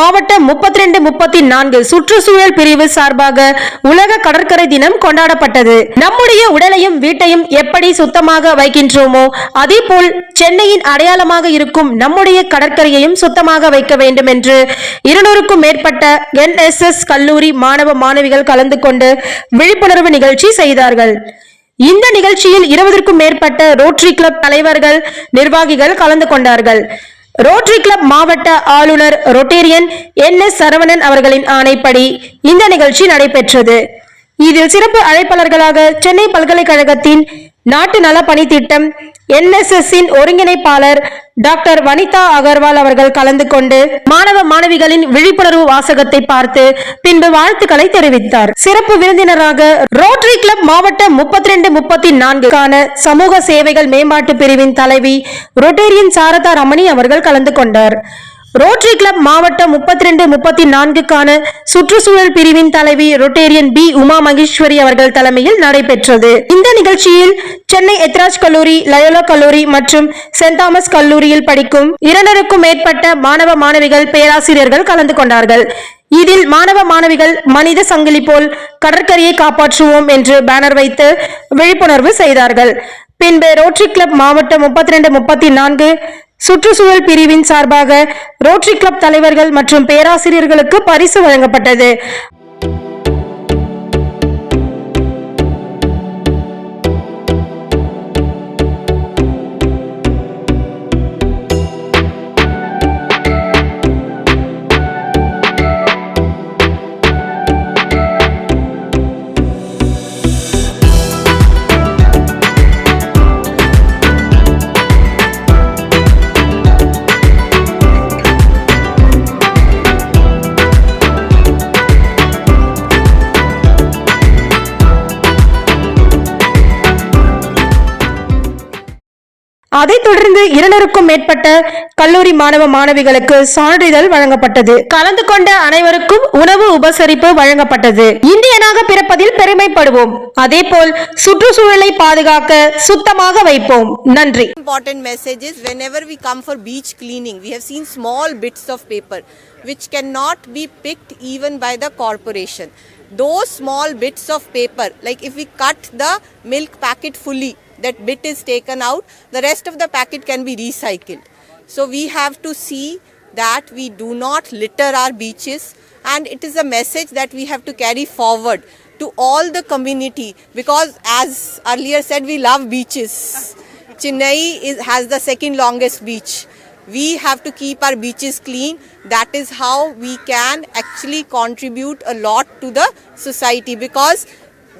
மாவட்ட முப்பத்தி ரெண்டு முப்பத்தி நான்கு சுற்றுச்சூழல் பிரிவு சார்பாக உலக கடற்கரை தினம் கொண்டாடப்பட்டது. நம்முடைய உடலையும் வீட்டையும் எப்படி சுத்தமாக வைக்கின்றோமோ அதேபோல் சென்னையின் அடையாளமாக இருக்கும் நம்முடைய கடற்கரையையும் சுத்தமாக வைக்க வேண்டும் என்று இருநூறுக்கும் மேற்பட்ட என்எஸ்எஸ் கல்லூரி மாணவ மாணவிகள் கலந்து கொண்டு விழிப்புணர்வு நிகழ்ச்சி செய்தார்கள். இந்த நிகழ்ச்சியில் இருபதற்கும் மேற்பட்ட ரோட்டரி கிளப் தலைவர்கள் நிர்வாகிகள் கலந்து கொண்டார்கள். ரோட்டரி கிளப் மாவட்ட ஆளுநர் ரொட்டேரியன் என் எஸ் சரவணன் அவர்களின் ஆணைப்படி இந்த நிகழ்ச்சி நடைபெற்றது. இதில் சிறப்பு அழைப்பாளர்களாக சென்னை பல்கலைக்கழகத்தின் நாட்டு நல பணித்திட்டம் என்எஸ்எஸ் ஒருங்கிணைப்பாளர் டாக்டர் வனிதா அகர்வால் அவர்கள் கலந்து கொண்டு மாணவ மாணவிகளின் விழிப்புணர்வு வாசகத்தை பார்த்து பின்பு வாழ்த்துக்களை தெரிவித்தார். சிறப்பு விருந்தினராக ரோட்டரி கிளப் மாவட்ட முப்பத்தி ரெண்டு முப்பத்தி நான்குக்கான சமூக சேவைகள் மேம்பாட்டு பிரிவின் தலைவி ரொட்டேரியன் சாரதா ரமணி அவர்கள் கலந்து கொண்டார். ரோட்டரி கிளப் மாவட்டம் முப்பத்தி ரெண்டு முப்பத்தி நான்குக்கான சுற்றுச்சூழல் பிரிவின் தலைவி ரொட்டேரியன் பி உமா மகேஸ்வரி அவர்கள் தலைமையில் நடைபெற்றது. இந்த நிகழ்ச்சியில் சென்னை எத்ராஜ் கல்லூரி லயோலா கல்லூரி மற்றும் சென்ட் தாமஸ் கல்லூரியில் படிக்கும் இரண்டருக்கும் மேற்பட்ட மாணவ மாணவிகள் பேராசிரியர்கள் கலந்து கொண்டார்கள். இதில் மாணவ மாணவிகள் மனித சங்கிலி போல் கடற்கரையை காப்பாற்றுவோம் என்று பேனர் வைத்து விழிப்புணர்வு செய்தார்கள். பின்பு ரோட்டரி கிளப் மாவட்டம் முப்பத்தி ரெண்டு முப்பத்தி நான்கு சுற்றுச்சூழல் பிரிவின் சார்பாக ரோட்டரி கிளப் தலைவர்கள் மற்றும் பேராசிரியர்களுக்கு பரிசு வழங்கப்பட்டது. அதைத் தொடர்ந்து இருநூறுக்கும் மேற்பட்ட கல்லூரி மாணவ மாணவிகளுக்கு சான்றிதழ் வழங்கப்பட்டது கலந்து கொண்ட அனைவருக்கும் உணவு உபசரிப்பு வழங்கப்பட்டது இந்தியனாக பிறப்பதில் பெருமைப்படுவோம் அதேபோல் சுற்றுச்சூழலை பாதுகாக்க சுத்தமாக வைப்போம் நன்றி important message is whenever we come for beach cleaning, we have seen small bits of paper which cannot be picked even by the corporation. Those small bits of paper, like if we cut the milk packet fully, that bit is taken out, the rest of the packet can be recycled. So we have to see that we do not litter our beaches and it is a message that we have to carry forward to all the community because as earlier said we love beaches Chennai is, has the second longest beach. We have to keep our beaches clean. That is how we can actually contribute a lot to the society because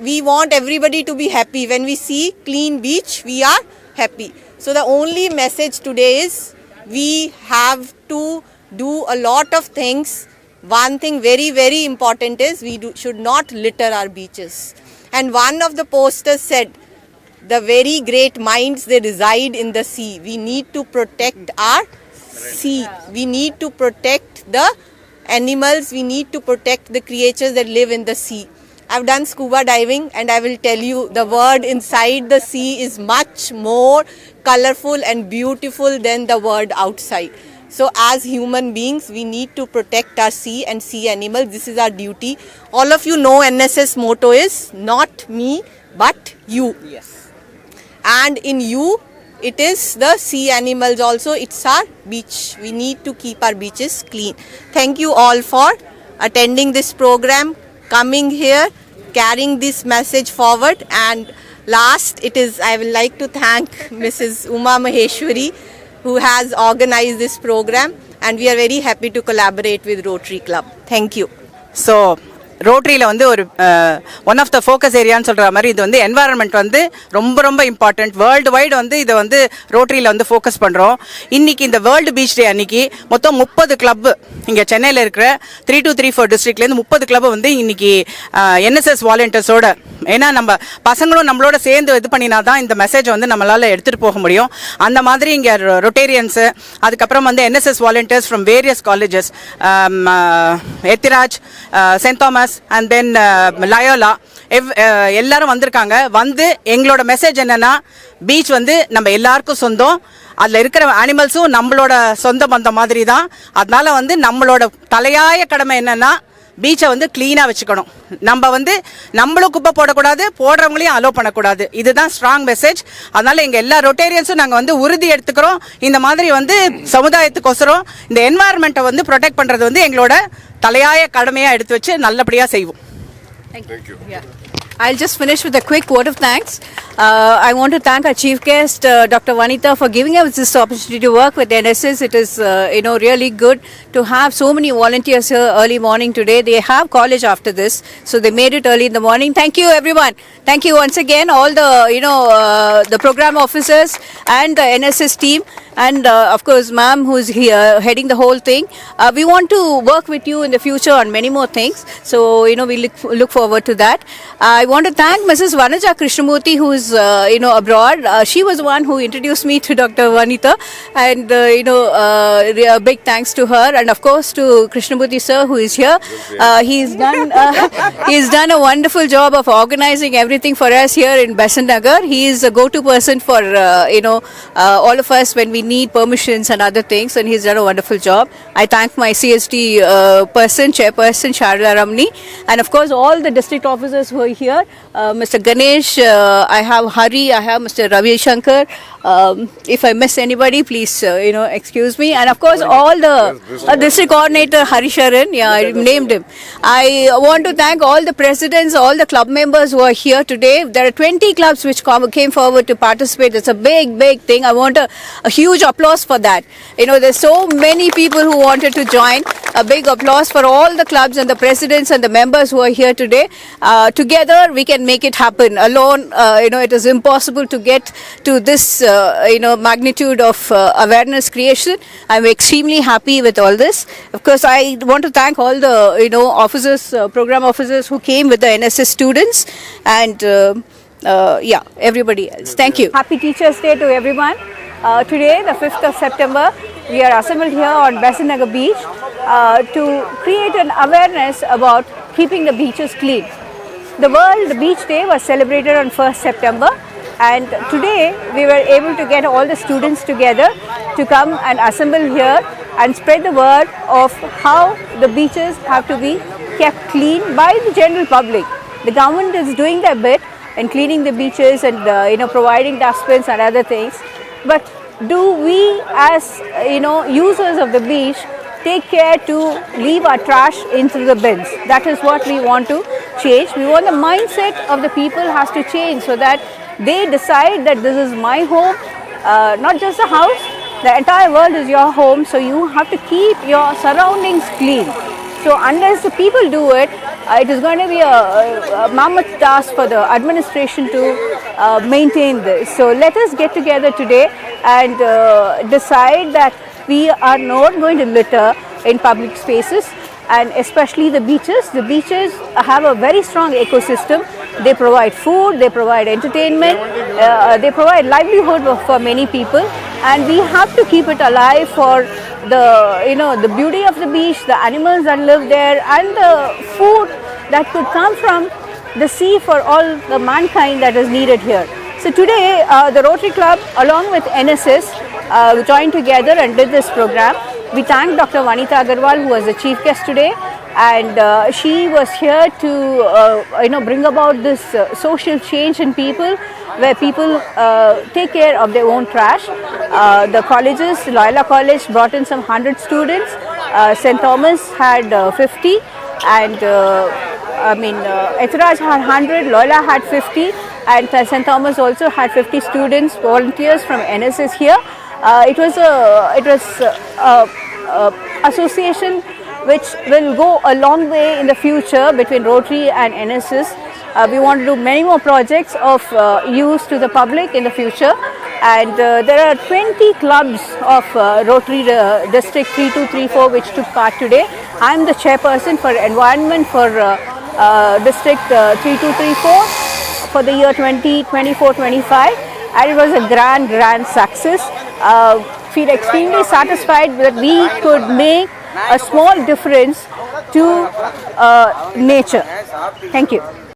we want everybody to be happy. When we see clean beach, we are happy. So the only message today is we have to do a lot of things. One thing very very important is we do, should not litter our beaches. And one of the posters said the very great minds they reside in the sea we need to protect our sea we need to protect the animals we need to protect the creatures that live in the sea i've done scuba diving and i will tell you the world inside the sea is much more colorful and beautiful than the world outside so, as human beings, we need to protect our sea and sea animals. This is our duty. All of you know NSS motto is not me, but you. Yes. And in you, it is the sea animals also. It's our beach. We need to keep our beaches clean. Thank you all for attending this program, coming here, carrying this message forward. And last, it is I would like to thank Mrs. Uma Maheshwari who has organized this program and we are very happy to collaborate with Rotary Club. Thank you. So ரோட்டரியில் வந்து ஒரு one of the focus ஏரியான்னு சொல்கிற மாதிரி இது வந்து environment வந்து ரொம்ப ரொம்ப இம்பார்ட்டண்ட் வேர்ல்டு வைடு வந்து இதை வந்து ரோட்டரியில் வந்து ஃபோக்கஸ் பண்ணுறோம் இன்றைக்கி இந்த வேர்ல்டு பீச் டே அன்னைக்கு மொத்தம் முப்பது கிளப்பு இங்கே சென்னையில் இருக்கிற த்ரீ டூ த்ரீ ஃபோர் டிஸ்ட்ரிக்ட்லேருந்து முப்பது கிளப்பு வந்து இன்றைக்கி என்எஸ்எஸ் வாலண்டியர்ஸோட ஏன்னா நம்ம பசங்களும் நம்மளோட சேர்ந்து இது பண்ணினா தான் இந்த மெசேஜ் வந்து நம்மளால் எடுத்துகிட்டு போக முடியும். அந்த மாதிரி இங்கே ரொட்டேரியன்ஸு அதுக்கப்புறம் வந்து NSS volunteers from various colleges Ethiraj saint Thomas and then Loyola எவ் எல்லாரும் வந்திருக்காங்க. வந்து எங்களோட மெசேஜ் என்னன்னா பீச் வந்து நம்ம எல்லாருக்கும் சொந்தம். அதில் இருக்கிற அனிமல்ஸும் நம்மளோட சொந்த பந்தம் மாதிரி தான் அதனால வந்து நம்மளோட தலையாய கடமை என்னன்னா பீச்சை வந்து க்ளீனாக வச்சுக்கணும். நம்ம வந்து நம்மளும் குப்பை போடக்கூடாது போடுறவங்களையும் அலோவ் பண்ணக்கூடாது. இதுதான் ஸ்ட்ராங் மெசேஜ் அதனால எங்கள் எல்லா ரொட்டேரியன்ஸும் நாங்கள் வந்து உறுதி எடுத்துக்கிறோம். இந்த மாதிரி வந்து சமுதாயத்துக்கோசரம் இந்த என்வாயர்மெண்ட்டை வந்து ப்ரொடெக்ட் பண்ணுறது வந்து எங்களோட தலையாய கடமையாக எடுத்து வச்சு நல்லபடியாக செய்வோம் I'll just finish with a quick word of thanks. Uh, I want to thank our chief guest, uh, Dr. Vanita, for giving us this opportunity to work with NSS. It is, uh, you know, really good to have so many volunteers here early morning today. They have college after this, so they made it early in the morning. Thank you, everyone. Thank you once again, all the, you know, uh, the program officers and the NSS team. And uh, of course, ma'am, who's here heading the whole thing. Uh, we want to work with you in the future on many more things. So, you know, we look, look forward to that. I want to thank Mrs. Vanaja Krishnamurthy, who's, uh, you know, abroad. Uh, she was the one who introduced me to Dr. Vanita. And, uh, you know, uh, big thanks to her. And of course, to Krishnamurthy sir, who is here. Uh, he's done, uh, he's done a wonderful job of organizing everything for us here in Besant Nagar. He is a go-to person for, uh, you know, uh, all of us when we need permissions and other things. And he's done a wonderful job. I thank my CSD uh, person, chairperson, Sharla Ramni. And of course, all the district officers who are here. Uh, Mr. Ganesh, uh, I have Hari, I have Mr. Ravi Shankar. Um, if I miss anybody, please, uh, you know, excuse me. And of course, all the uh, district coordinator Hari Sharan, yeah, I named him. I want to thank all the presidents, all the club members who are here today. There are 20 clubs which came forward to participate. It's a big, big thing. I want a, a huge applause for that. You know, there's so many people who wanted to join. A big applause for all the clubs and the presidents and the members who are here today. Uh, together, we can make it happen. Alone, uh, you know, it is impossible to get to this, uh, you know, magnitude of uh, awareness creation. I'm extremely happy with all this. Of course, I want to thank all the, you know, officers, uh, program officers who came with the NSS students and, uh, uh, yeah, everybody else. Thank you. Happy Teachers' Day to everyone. Uh, today, the 5th of September, we are assembled here on Besanagar Beach uh, to create an awareness about keeping the beaches clean. The World Beach Day was celebrated on 1st September and today we were able to get all the students together to come and assemble here and spread the word of how the beaches have to be kept clean by the general public. The government is doing their bit in cleaning the beaches and uh, you know providing dustbins and other things but do we as you know users of the beach take care to leave our trash into the bins? That is what we want to change. We want the mindset of the people has to change so that they decide that this is my home uh, not just a house. The entire world is your home so you have to keep your surroundings clean so unless the people do it, uh, it is going to be a, a, mammoth task for the administration to uh, maintain this. So let us get together today and uh, decide that we are not going to litter in public spaces and especially the beaches. The beaches have a very strong ecosystem. They provide food, they provide entertainment, uh, they provide livelihood for many people, and we have to keep it alive for the you know the beauty of the beach, the animals that live there, and the food that could come from the sea for all the mankind that is needed here. So today, uh, the Rotary Club, along with NSS, uh, joined together and did this program. We thank Dr. Vanita Agarwal, who was the chief guest today, and uh, she was here to uh, you know bring about this uh, social change in people, where people uh, take care of their own trash. Uh, the colleges, Loyola College, brought in some hundred students. Uh, St. Thomas had uh, 50, and uh, I mean, uh, Ethraj had 100, Loyola had 50, and St. Thomas also had 50 students, volunteers from NSS here. Uh, it was a, it was a, a, a association which will go a long way in the future between Rotary and NSS. Uh, we want to do many more projects of uh, use to the public in the future. And uh, there are 20 clubs of uh, Rotary uh, District 3234 which took part today. I am the chairperson for environment for uh, uh, District uh, 3234 for the year 2024-25 and it was a grand, grand success. Uh, feel extremely satisfied that we could make a small difference to uh, nature. Thank you.